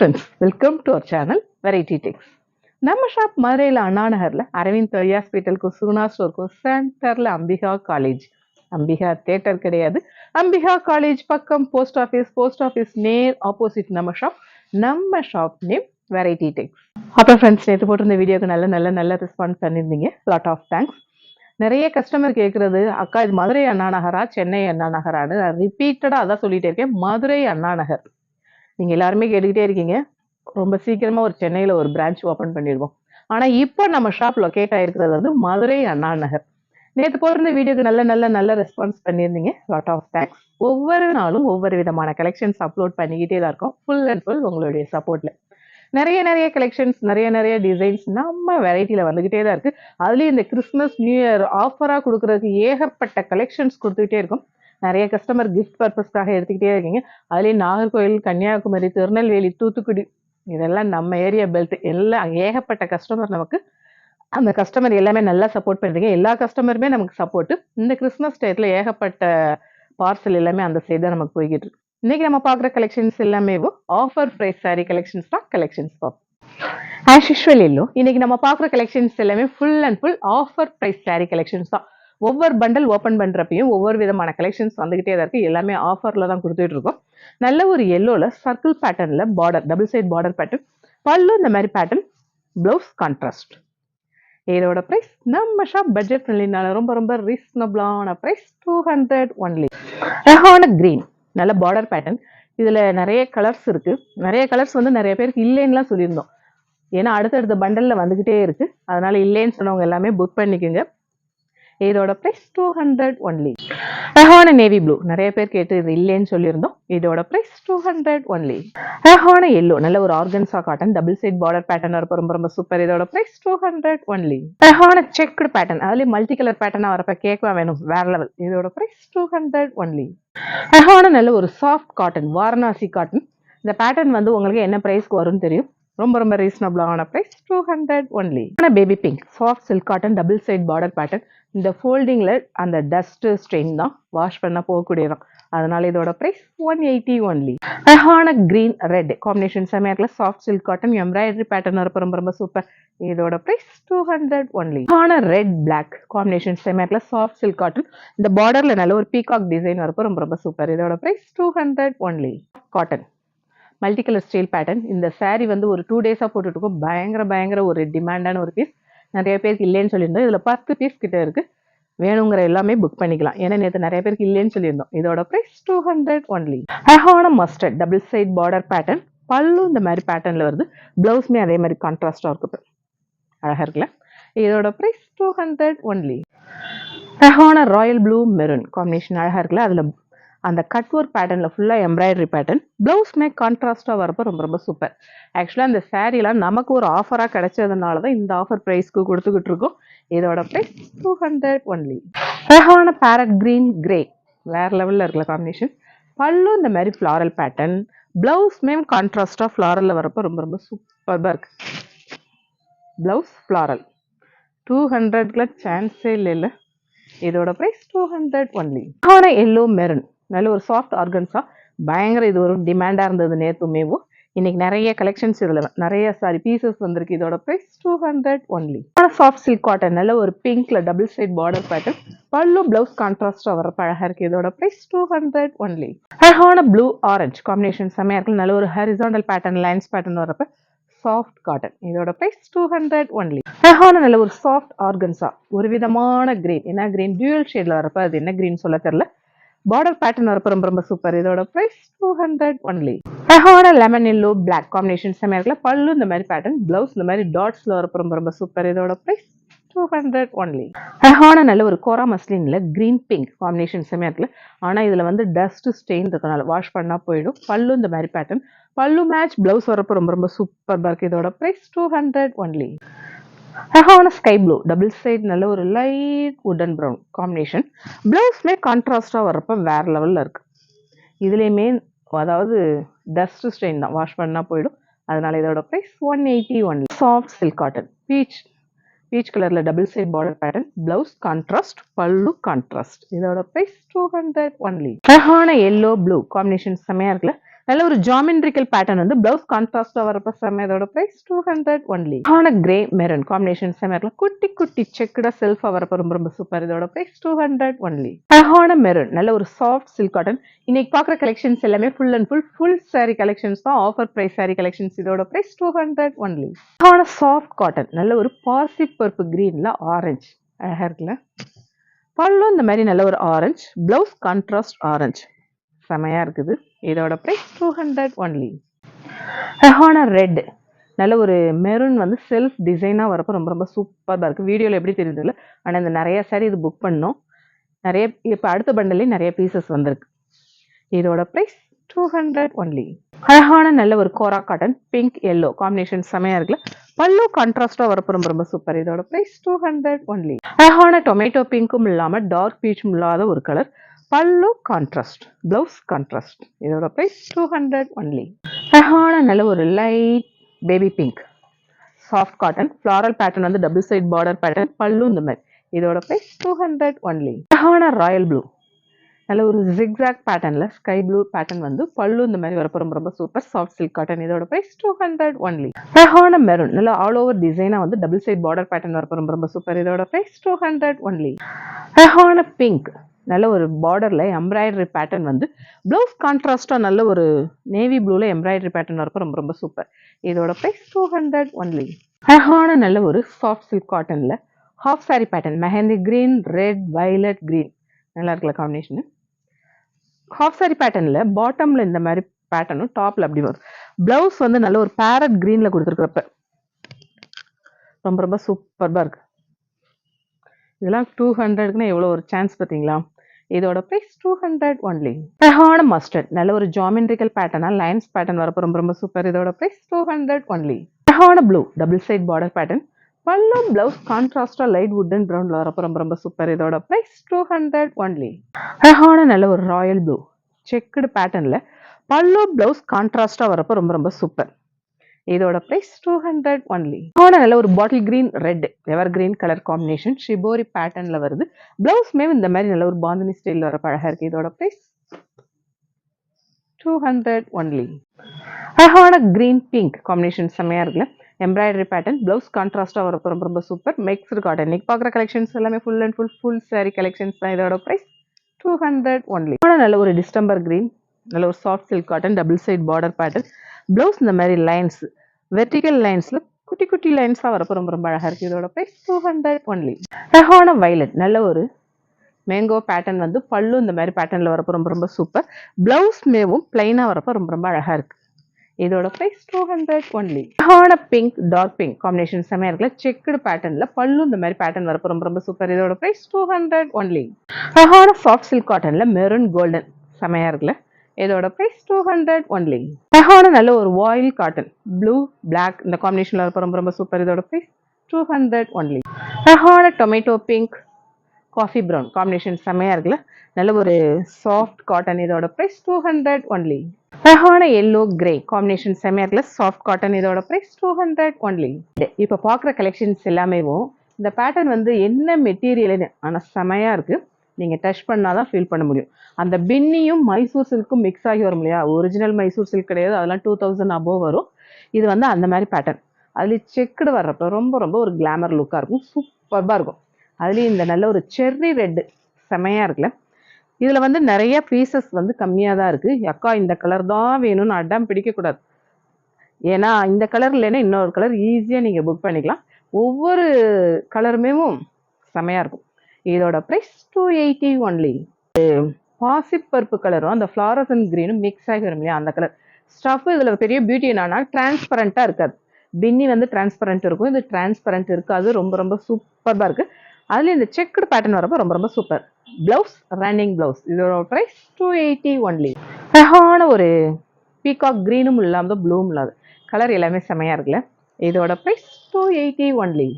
Friends welcome to our channel variety tex நம்ம shop மதுரையில் அண்ணா நகரில் அரவிந்த் தொய் ஹாஸ்பிட்டலுக்கும் சுகுணா ஸ்டோருக்கும் சென்டரில் அம்பிகா காலேஜ் அம்பிகா தேட்டர் கிடையாது. அம்பிகா காலேஜ் பக்கம் போஸ்ட் ஆஃபீஸ் போஸ்ட் ஆஃபீஸ் நேர் ஆப்போசிட் நம்ம ஷாப் நம்ம ஷாப் நேம் வெரைட்டி டெக்ஸ் அப்புறம் ஃப்ரெண்ட்ஸ் நேற்று போட்டிருந்த வீடியோக்கு நல்ல நல்ல நல்ல ரெஸ்பான்ஸ் பண்ணியிருந்தீங்க. லாட் ஆஃப் தேங்க்ஸ் நிறைய கஸ்டமர் கேட்குறது அக்கா இது மதுரை அண்ணா நகரா சென்னை அண்ணா நகரான்னு? நான் ரிப்பீட்டடாக அதான் சொல்லிகிட்டே இருக்கேன் மதுரை அண்ணா நகர். நீங்கள் எல்லாருமே கேட்டுக்கிட்டே இருக்கீங்க. ரொம்ப சீக்கிரமாக ஒரு சென்னையில் ஒரு பிரான்ச் ஓப்பன் பண்ணிடுவோம். ஆனால் இப்போ நம்ம ஷாப் லொக்கேட் ஆகிருக்கிறது வந்து மதுரை அண்ணா நகர். நேற்று போட்டிருந்த வீடியோக்கு நல்ல நல்ல நல்ல ரெஸ்பான்ஸ் பண்ணியிருந்தீங்க. லாட் ஆஃப் தேங்க்ஸ் ஒவ்வொரு நாளும் ஒவ்வொரு விதமான கலெக்ஷன்ஸ் அப்லோட் பண்ணிக்கிட்டே தான் இருக்கும். ஃபுல் அண்ட் ஃபுல் உங்களுடைய சப்போர்ட்டில் நிறைய நிறைய கலெக்ஷன்ஸ் நிறைய நிறைய டிசைன்ஸ் நம்ம வெரைட்டியில் வந்துக்கிட்டே தான் இருக்குது அதுலேயும் இந்த கிறிஸ்மஸ் நியூ இயர் ஆஃபராக கொடுக்குறதுக்கு ஏகப்பட்ட கலெக்ஷன்ஸ் கொடுத்துக்கிட்டே இருக்கும். நிறைய கஸ்டமர் கிஃப்ட் பர்பஸ்க்காக எடுத்துக்கிட்டே இருக்கீங்க. அதுலேயும் நாகர்கோவில் கன்னியாகுமரி திருநெல்வேலி தூத்துக்குடி இதெல்லாம் நம்ம ஏரியா பெல்ட் எல்லாம் ஏகப்பட்ட கஸ்டமர் நமக்கு அந்த கஸ்டமர் எல்லாமே நல்லா சப்போர்ட் பண்ணுறீங்க எல்லா கஸ்டமருமே நமக்கு சப்போர்ட்டு இந்த கிறிஸ்மஸ் டயத்தில் ஏகப்பட்ட பார்சல் எல்லாமே அந்த சைடு தான் நமக்கு போய்கிட்டு இருக்கு. இன்னைக்கு நம்ம பார்க்குற கலெக்ஷன்ஸ் எல்லாமே ஆஃபர் ப்ரைஸ் சாரி கலெக்ஷன்ஸ் தான் கலெக்ஷன்ஸ் பார்ப்போம் ஆஸ் யூஷுவல் இல்லோ இன்னைக்கு நம்ம பார்க்குற கலெக்ஷன்ஸ் எல்லாமே full and full offer price sari collections தான். ஒவ்வொரு பண்டல் ஓப்பன் பண்ணுறப்பையும் ஒவ்வொரு விதமான கலெக்ஷன்ஸ் வந்துகிட்டே தான் இருக்குது எல்லாமே ஆஃபரில் தான் கொடுத்துட்டு இருக்கோம். நல்ல ஒரு எல்லோவில் சர்க்கிள் பேட்டர்னில் border double side border pattern பல்லு இந்த மாதிரி பேட்டர்ன் ப்ளவுஸ் கான்ட்ராஸ்ட் இதோட ப்ரைஸ் நம்ம ஷாப் பட்ஜெட் ஃப்ரெண்ட்லினால ரொம்ப ரொம்ப ரீசனபிளான ப்ரைஸ் டூ ஹண்ட்ரட் ஒன்லி ரஹான க்ரீன் நல்ல பார்டர் பேட்டர்ன் இதில் நிறைய கலர்ஸ் இருக்குது நிறைய கலர்ஸ் வந்து நிறைய பேருக்கு இல்லைன்னுலாம் சொல்லியிருந்தோம். ஏன்னா அடுத்தடுத்த பண்டலில் வந்துக்கிட்டே இருக்குது அதனால் இல்லைன்னு சொன்னவங்க எல்லாமே புக் பண்ணிக்கோங்க. இதோட ப்ரைஸ் டூ ஹண்ட்ரட் ஒன்லி அழகான நேவி ப்ளூ நிறைய பேர் கேட்டு இது இல்லைன்னு சொல்லியிருந்தோம். இதோட ப்ரைஸ் டூ ஹண்ட்ரட் ஒன்லி அழகான எல்லோ நல்ல ஒரு organza cotton double side border pattern இருப்ப ரொம்ப ரொம்ப சூப்பர் இதோட ப்ரைஸ் டூ ஹண்ட்ரட் ஒன்லி அழகான செக்குடு பேட்டர்ன் அதுலேயே மல்டி கலர் பேட்டர்னா வரப்ப கேட்கவா வேணும். வேற லெவல் இதோட ப்ரைஸ் டூ ஹண்ட்ரட் ஒன்லி அழகான நல்ல ஒரு சாஃப்ட் காட்டன் வாரணாசி காட்டன் இந்த பேட்டர்ன் வந்து உங்களுக்கு என்ன ப்ரைஸ்க்கு வரும்னு தெரியும்? ரொம்ப ரொம்ப ரீசனபிளான price two hundred only baby pink soft silk cotton double side border pattern இந்த ஃபோல்டிங்கில் அந்த டஸ்ட்டு ஸ்ட்ரெயின் தான் வாஷ் பண்ண போகக்கூடியதான் அதனால இதோட ப்ரைஸ் ஒன் எயிட்டி ஒன்லி அழகான க்ரீன் ரெட் காம்பினேஷன் செமையாக soft silk cotton embroidery pattern இருப்ப ரொம்ப ரொம்ப சூப்பர் இதோட ப்ரைஸ் டூ ஹண்ட்ரட் ஒன்லி ஆன ரெட் பிளாக் காம்பினேஷன் செமையாக சாஃப்ட் சில்க் காட்டன் இந்த பார்டரில் நல்ல ஒரு பீகாக் டிசைன் வரப்போ ரொம்ப ரொம்ப சூப்பர் இதோட price two hundred only cotton multi colour style pattern இந்த சாரீ வந்து ஒரு டூ டேஸாக போட்டுட்ருக்கோம் பயங்கர பயங்கர ஒரு டிமாண்டான ஒரு பீஸ் நிறைய பேருக்கு இல்லைன்னு சொல்லியிருந்தோம். இதில் பத்து பீஸ் கிட்ட இருக்குது வேணுங்கிற எல்லாமே புக் பண்ணிக்கலாம். ஏன்னா நேற்று நிறைய பேருக்கு இல்லைன்னு சொல்லியிருந்தோம். இதோட ப்ரைஸ் டூ ஹண்ட்ரட் ஒன்லி அழகான mustard double side border pattern பல்லும் இந்த மாதிரி பேட்டர்னில் வருது. ப்ளவுஸுமே அதே மாதிரி கான்ட்ராஸ்டாக இருக்குது அழகாக இருக்குல்ல? இதோட ப்ரைஸ் டூ ஹண்ட்ரட் ஒன்லி அழகான ராயல் ப்ளூ மெரூன் காம்பினேஷன் அழகாக இருக்குல்ல? அதில் அந்த கட் ஒர்க் பேட்டர்னில் ஃபுல்லாக எம்ப்ராய்டரி பேட்டர்ன் ப்ளவுஸ்மே கான்ட்ராஸ்ட்டாக வரப்போ ரொம்ப ரொம்ப சூப்பர் ஆக்சுவலாக அந்த சேரீலாம் நமக்கு ஒரு ஆஃபராக கிடைச்சதுனால தான் இந்த ஆஃபர் ப்ரைஸ்க்கு கொடுத்துக்கிட்டு இருக்கோம். இதோட ப்ரைஸ் டூ ஹண்ட்ரட் ஒன்லி அழகான பேரட் க்ரீன் கிரே வேறு லெவலில் இருக்கிற காம்பினேஷன் பல்லும் இந்த மாதிரி ஃப்ளாரல் பேட்டர்ன் ப்ளவுஸ்மே கான்ட்ராஸ்டாக ஃப்ளாரலில் வரப்போ ரொம்ப ரொம்ப சூப்பர்பாக இருக்குது ப்ளவுஸ் ஃப்ளாரல் டூ ஹண்ட்ரட்ல சான்ஸே இல்லை இல்லை. இதோட ப்ரைஸ் டூ ஹண்ட்ரட் ஒன்லி ஆனால் எல்லோ மெரன் நல்ல ஒரு சாஃப்ட் ஆர்கன்ஸாக பயங்கர இது ஒரு டிமாண்டாக இருந்தது நேற்றுமேவும் இன்னைக்கு நிறைய கலெக்ஷன்ஸ் இதில் நிறைய சாரி பீசஸ் வந்திருக்கு. இதோட ப்ரைஸ் டூ ஹண்ட்ரட் ஒன்லி ஆனால் சாஃப்ட் சில்க் காட்டன் நல்ல ஒரு பிங்க்ல டபுள் சைட் பார்டர் பேட்டர்ன் பல்லு பிளவுஸ் கான்ட்ராஸ்டாக வர அழகாக இருக்குது இதோட ப்ரைஸ் டூ ஹண்ட்ரட் ஒன்லி அழகான ப்ளூ ஆரஞ்ச் காம்பினேஷன் செம்மையாக இருக்கு. நல்ல ஒரு ஹரிசாண்டல் பேட்டர்ன் லைன்ஸ் பேட்டர்ன் வரப்ப சாஃப்ட் காட்டன் இதோட ப்ரைஸ் டூ ஹண்ட்ரட் ஒன்லி அழகான நல்ல ஒரு சாஃப்ட் ஆர்கன்ஸா ஒரு விதமான கிரீன் என்ன கிரீன் டியூல் ஷேட்ல வரப்ப அது என்ன கிரீன் சொல்ல தெரியல. பார்டர் பேட்டர்ன் வரப்போ ரொம்ப ரொம்ப சூப்பர் இதோட ப்ரைஸ் டூ ஹண்ட்ரட் ஒன்லி அழகான லெமன் எல்லோ பிளாக் காம்பினேஷன் செம்மையாக இருக்குல்ல பல்லு இந்த மாதிரி பேட்டர்ன் பிளவுஸ் இந்த மாதிரி டாட்ஸ்ல வரப்போ ரொம்ப ரொம்ப சூப்பர் இதோட ப்ரைஸ் டூ ஹண்ட்ரட் ஒன்லி அழகான நல்ல ஒரு கோரா மஸ்லின்ல கிரீன் பிங்க் காம்பினேஷன் செம்மையாக இருக்குல்ல ஆனால் இதில் வந்து டஸ்ட் ஸ்டெயின் இருக்கனால வாஷ் பண்ணால் போயிடும். பல்லு இந்த மாதிரி பேட்டர்ன் பல்லு மேட்ச் பிளவுஸ் வரப்போ ரொம்ப ரொம்ப சூப்பர் இருக்கு. இதோட ப்ரைஸ் டூ ஹண்ட்ரட் ஒன்லி அழகான ஸ்கை ப்ளூ டபுள் சைட் நல்ல ஒரு லைட் உடன் ப்ரௌன் காம்பினேஷன் ப்ளவுஸ்மே கான்ட்ராஸ்டாக வர்றப்ப வேற லெவலில் இருக்கு. இதுலேயுமே அதாவது டஸ்ட் ஸ்டெயின் தான். வாஷ் பண்ணால் போயிடும். அதனால இதோட price one eighty one soft silk cotton peach peach கலரில் double side border pattern blouse contrast pallu contrast இதோட ப்ரைஸ் டூ ஹண்ட்ரட் ஒன்லி அழகான எல்லோ ப்ளூ காம்பினேஷன் செம்மையாக இருக்குல்ல? நல்ல ஒரு ஜாமெண்ட்ரிக்கல் பேட்டர்ன் வந்து பிளவுஸ் கான்ட்ராஸ்டா வரப்ப செம்ம இதோட பிரைஸ் டூ ஹண்ட்ரட் ஒன்லி ஆன கிரே மெரன் காம்பினேஷன் செம்மர்ல குட்டி குட்டி செக்குடா செல்ஃபா வரப்ப ரொம்ப ரொம்ப சூப்பர் இதோட பிரைஸ் டூ ஹண்ட்ரட் ஒன்லி அழகான மெரன் நல்ல ஒரு சாஃப்ட் சில்க் காட்டன் இன்னைக்கு பாக்குற கலெக்ஷன்ஸ் எல்லாமே full and full full sari collections தான். ஆஃபர் பிரைஸ் சாரி கலெக்ஷன்ஸ் இதோட பிரைஸ் டூ ஹண்ட்ரட் ஒன்லி அழகான சாஃப்ட் காட்டன் நல்ல ஒரு பாசி பருப்பு கிரீன்ல ஆரஞ்சு அழகா இருக்குல்ல? பல்லும் இந்த மாதிரி நல்ல ஒரு ஆரஞ்சு பிளவுஸ் கான்ட்ராஸ்ட் ஆரஞ்சு செமையாக இருக்குது. இதோட ப்ரைஸ் டூ ஹண்ட்ரட் ஒன்லி அழகான ரெட் நல்ல ஒரு மெரூன் வந்து செல்ஃப் டிசைனாக வரப்போ ரொம்ப ரொம்ப சூப்பராக இருக்குது வீடியோவில் எப்படி தெரியுது இல்லை? ஆனால் இந்த நிறைய சாரி இது புக் பண்ணோம். நிறைய இப்போ அடுத்த பண்டல்லே நிறைய பீசஸ் வந்திருக்கு. இதோட ப்ரைஸ் டூ ஹண்ட்ரட் ஒன்லி அழகான நல்ல ஒரு kora cotton pink yellow combination செமையாக இருக்குல்ல? பல்லு கான்ட்ராஸ்டாக வரப்போ ரொம்ப ரொம்ப சூப்பர் இதோட ப்ரைஸ் டூ ஹண்ட்ரட் ஒன்லி அழகான டொமேட்டோ பிங்க்கும் இல்லாமல் டார்க் பீச்சும் இல்லாத ஒரு கலர் பல்லு கான்ட்ராஸ்ட் ப்ளவுஸ் கான்ட்ராஸ்ட் இதோட ப்ரைஸ் டூ ஹண்ட்ரட் ஒன்லி அழகான நல்ல ஒரு light baby pink soft cotton floral pattern வந்து டபுள் சைட் பார்டர் பேட்டர்ன் பல்லு இந்த மாதிரி. இதோட ப்ரைஸ் டூ ஹண்ட்ரட் ஒன்லி அழகான ராயல் ப்ளூ நல்ல ஒரு ஜிக்ஸாக் பேட்டர்னில் ஸ்கை ப்ளூ பேட்டர்ன் வந்து பல்லு இந்த மாதிரி வரப்போ ரொம்ப ரொம்ப சூப்பர் சாஃப்ட் சில்க் காட்டன் இதோட ப்ரைஸ் டூ ஹண்ட்ரட் ஒன்லி அழகான மெரூன் நல்ல ஆல் ஓவர் டிசைனாக வந்து டபுள் சைட் பார்டர் பேட்டர்ன் வரப்போ ரொம்ப ரொம்ப சூப்பர் இதோட ப்ரைஸ் டூ ஹண்ட்ரட் ஒன்லி அழகான பிங்க் நல்ல ஒரு பார்டரில் எம்ப்ராய்டரி பேட்டர்ன் வந்து ப்ளவுஸ் கான்ட்ராஸ்ட்டாக நல்ல ஒரு நேவி ப்ளூவில் எம்ப்ராய்டரி பேட்டர்ன் வரப்போ ரொம்ப ரொம்ப சூப்பர் இதோட ப்ரைஸ் டூ ஹண்ட்ரட் ஒன்லி அழகான நல்ல ஒரு சாஃப்ட் சில்க் காட்டனில் half sari pattern mehndi green red violet green நல்லா இருக்குல்ல காம்பினேஷனு ஹாஃப் சாரி பேட்டர்னில் பாட்டமில் இந்த மாதிரி பேட்டர்னும் டாப்பில் அப்படி வரும். ப்ளவுஸ் வந்து நல்ல ஒரு பேரட் க்ரீனில் கொடுத்துருக்குறப்ப. ரொம்ப ரொம்ப சூப்பர்பாக இருக்குது இதெல்லாம் டூ ஹண்ட்ரடுக்குன்னா எவ்வளோ ஒரு சான்ஸ் பார்த்தீங்களா? இதோட ப்ரைஸ் டூ ஹண்ட்ரட் ஒன்லி அழகான மஸ்டர்ட் நல்ல ஒரு ஜாமெண்ட்ரிக்கல் பேட்டர்னா லைன்ஸ் பேட்டர்ன் வரப்போ ரொம்ப ரொம்ப சூப்பர் இதோட ப்ரைஸ் டூ ஹண்ட்ரட் ஒன்லி அழகான blue double side border pattern பல்லு பிளவுஸ் கான்ட்ராஸ்டா லைட் வுட்டன் ப்ரௌன்ல வரப்போ ரொம்ப ரொம்ப சூப்பர் இதோட ப்ரைஸ் டூ ஹண்ட்ரட் ஒன்லி அழகான நல்ல ஒரு ராயல் ப்ளூ செக்குடு பேட்டர்ன்ல பல்லு பிளவுஸ் கான்ட்ராஸ்டா வரப்போ ரொம்ப ரொம்ப சூப்பர் இதோட ப்ரைஸ் டூ ஹண்ட்ரட் ஒன்லி ஆன நல்ல ஒரு bottle green red ever green colour combination shibori பேட்டர்ன்ல வருது. ப்ளவுஸ்மே இந்த மாதிரி நல்ல ஒரு பாந்தினி ஸ்டைலில் வர பழக இருக்கு. இதோட ப்ரைஸ் டூ ஹண்ட்ரட் ஒன்லி அழகான கிரீன் பிங்க் காம்பினேஷன் செம்மையா இருக்குல்ல? எம்ப்ராய்டரி பேட்டர்ன் ப்ளவுஸ் கான்ட்ராஸ்டாக வரப்போ ரொம்ப ரொம்ப சூப்பர் மிக்ஸ்டு காட்டன் இன்னைக்கு பார்க்குற கலெக்ஷன்ஸ் எல்லாமே full and full full saree collections தான் இதோட ப்ரைஸ் டூ ஹண்ட்ரட் ஒன்லி நல்ல ஒரு டிஸ்டம்பர் கிரீன் நல்ல ஒரு soft silk cotton double side border pattern blouse இந்த மாதிரி லைன்ஸ் வெர்டிக்கல் லைன்ஸில் குட்டி குட்டி லைன்ஸாக வரப்போ ரொம்ப ரொம்ப அழகாக இருக்குது இதோட ப்ரைஸ் டூ ஹண்ட்ரட் ஒன்லி அழகான வைலட் நல்ல ஒரு மேங்கோ பேட்டர்ன் வந்து பல்லு இந்த மாதிரி பேட்டர்னில் வரப்போ ரொம்ப ரொம்ப சூப்பர் பிளவுஸ் மேவும் பிளைனாக வரப்போ ரொம்ப ரொம்ப அழகாக இருக்குது இதோட ப்ரைஸ் டூ ஹண்ட்ரட் ஒன்லி அழகான பிங்க் டார்க் பிங்க் காம்பினேஷன் செம்மையாக இருக்குல்ல. செக்குடு பேட்டர்னில் பல்லு இந்த மாதிரி பேட்டர்ன் வரப்போ ரொம்ப ரொம்ப சூப்பர் இதோட ப்ரைஸ் டூ ஹண்ட்ரட் ஒன்லி அழகான சாஃப்ட் சில்க் காட்டனில் மெரூன் கோல்டன் செமையா இருக்குல்ல. இதோட ப்ரைஸ் டூ ஹண்ட்ரட் ஒன்லி அழகான நல்ல ஒரு வாயில் காட்டன் ப்ளூ பிளாக் இந்த காம்பினேஷனில் வரப்போ ரொம்ப ரொம்ப சூப்பர் இதோட ப்ரைஸ் டூ ஹண்ட்ரட் ஒன்லி அழகான tomato pink coffee brown combination செம்மையாக இருக்குல்ல? நல்ல ஒரு சாஃப்ட் காட்டன் இதோட ப்ரைஸ் டூ ஹண்ட்ரட் ஒன்லி அழகான எல்லோ கிரே காம்பினேஷன் செம்மையா இருக்குல்ல? சாஃப்ட் காட்டன் இதோட ப்ரைஸ் டூ ஹண்ட்ரட் ஒன்லி இப்போ பார்க்குற கலெக்ஷன்ஸ் எல்லாமேவும் இந்த பேட்டர்ன் வந்து என்ன மெட்டீரியல்னு ஆனால் செமையாக இருக்குது நீங்கள் டச் பண்ணாதான் ஃபீல் பண்ண முடியும். அந்த பின்னியும் மைசூர் சில்க்கும் மிக்ஸ் ஆகி வரும் இல்லையா? ஒரிஜினல் மைசூர் சில்க் கிடையாது. அதெல்லாம் டூ தௌசண்ட் அபோவ் வரும். இது வந்து அந்த மாதிரி பேட்டர்ன் அதுலேயும் செக்குடு வர்றப்ப ரொம்ப ரொம்ப ஒரு கிளாமர் லுக்காக இருக்கும். சூப்பர்பாக இருக்கும். அதுலேயும் இந்த நல்ல ஒரு செர்ரி ரெட்டு செமையாக இருக்குல்ல? இதில் வந்து நிறைய பீசஸ் வந்து கம்மியாக தான் இருக்குது அக்கா இந்த கலர் தான் வேணும்னு அடம் பிடிக்கக்கூடாது. ஏன்னா இந்த கலர் இல்லைன்னா இன்னொரு கலர் ஈஸியாக நீங்கள் புக் பண்ணிக்கலாம். ஒவ்வொரு கலருமே செமையாக இருக்கும். இதோட ப்ரைஸ் டூ எயிட்டி ஒன்லி பாசிப்பருப்பு கலரும் அந்த ஃப்ளாரஸ் அண்ட் க்ரீனும் மிக்ஸ் ஆகி வரும் இல்லையா அந்த கலர் ஸ்டஃப் இதில் பெரிய பியூட்டி என்னன்னா டிரான்ஸ்பரண்ட்டாக இருக்காது. பின்னி வந்து டிரான்ஸ்பரண்ட் இருக்கும். இது டிரான்ஸ்பரண்ட் இருக்காது. ரொம்ப ரொம்ப சூப்பராக இருக்குது அதுலேயும் இந்த செக்குடு பேட்டர்ன் வரப்போ ரொம்ப ரொம்ப சூப்பர் பிளவுஸ் ரன்னிங் பிளவுஸ் இதோட ப்ரைஸ் டூ எயிட்டி ஒன்லி அழகான ஒரு பீகாக் க்ரீனும் இல்லாமல் ப்ளூவும் இல்லாத கலர் எல்லாமே செமையாக இருக்குல்ல. இதோட ப்ரைஸ் டூ எயிட்டி ஒன்லி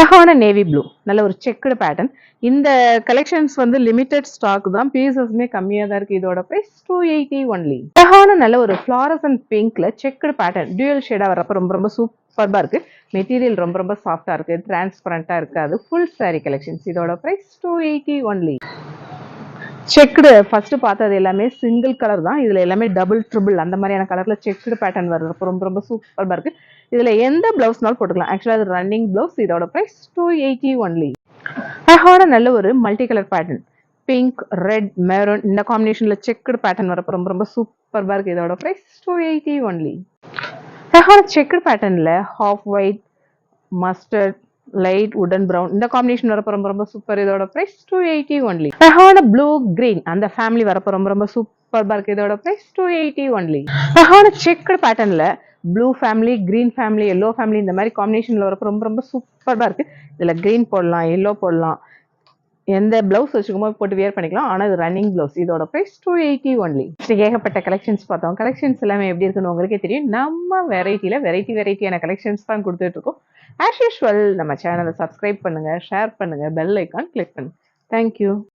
அழகான நேவி ப்ளூ. நல்ல ஒரு செக்குடு பேட்டர்ன் இந்த கலெக்ஷன்ஸ் வந்து லிமிடெட் ஸ்டாக் தான். பீசஸ்மே கம்மியாக தான் இருக்குது இதோட ப்ரைஸ் டூ எயிட்டி ஒன்லி அழகான நல்ல ஒரு ஃப்ளாரஸ் அண்ட் பிங்க்ல செக்குடு பேட்டர்ன் டியூயல் ஷேடாக வரப்போ ரொம்ப ரொம்ப சூப்பர்பா இருக்கு. மெட்டீரியல் ரொம்ப ரொம்ப சாஃப்டா இருக்கு. டிரான்ஸ்பரண்டா இருக்காது. ஃபுல் சாரீ கலெக்ஷன்ஸ் இதோட price two eighty only checked first பார்த்தது எல்லாமே சிங்கிள் கலர் தான். இதில் எல்லாமே டபுள் ட்ரிபிள் அந்த மாதிரியான கலரில் செக்குடு பேட்டர்ன் வர்றப்போ ரொம்ப ரொம்ப சூப்பராக இருக்கு. இதுல எந்த பிளவுஸ்னாலும் போட்டுக்கலாம். ஆக்சுவலா அது ரன்னிங் பிளவுஸ் இதோட ப்ரைஸ் டூ எயிட்டி ஒன்லி அழகான நல்ல ஒரு multi colour pattern pink red maroon இந்த காம்பினேஷனில் செக்குடு பேட்டர்ன் வரப்போ ரொம்ப ரொம்ப சூப்பராக இருக்குது இதோட ப்ரைஸ் டூ எயிட்டி ஒன்லி அழகான செக்குடு பேட்டர்னில் ஹாஃப் ஒயிட் மஸ்டர்ட் லைட் உடன் பிரவுன் இந்த காம்பினேஷன் வரப்போ ரொம்ப ரொம்ப சூப்பர் இதோட ப்ரைஸ் டூ எயிட்டி ஒன்லி அழகான ப்ளூ கிரீன் அந்த ஃபேமிலி வரப்போ ரொம்ப ரொம்ப சூப்பர் இருக்கு இதோட ப்ரைஸ் டூ எயிட்டி ஒன்லி அழகான செக்குடு பேட்டர்னில் blue family green family yellow family இந்த மாதிரி காம்பினேஷனில் வரப்போ ரொம்ப ரொம்ப சூப்பராக இருக்குது இதில் க்ரீன் போடலாம் எல்லோ போடலாம். எந்த ப்ளவுஸ் வச்சுக்கோமோ போட்டு வியர் பண்ணிக்கலாம். ஆனால் இது ரன்னிங் ப்ளவுஸ் இதோட ப்ரைஸ் டூ எயிட்டி ஒன்லி ஏகப்பட்ட கலெக்ஷன்ஸ் பார்த்தோம். கலெக்ஷன்ஸ் எல்லாமே எப்படி இருக்குன்னு உங்களுக்கே தெரியும். நம்ம வெரைட்டியில் வெரைட்டி வெரைட்டியான கலெக்ஷன்ஸ் தான் கொடுத்துட்டு இருக்கோம். ஆஸ் யூஷுவல் நம்ம சேனலை சப்ஸ்கிரைப் பண்ணுங்கள் ஷேர் பண்ணுங்கள் பெல் ஐக்கான் கிளிக் பண்ணுங்கள் தேங்க்யூ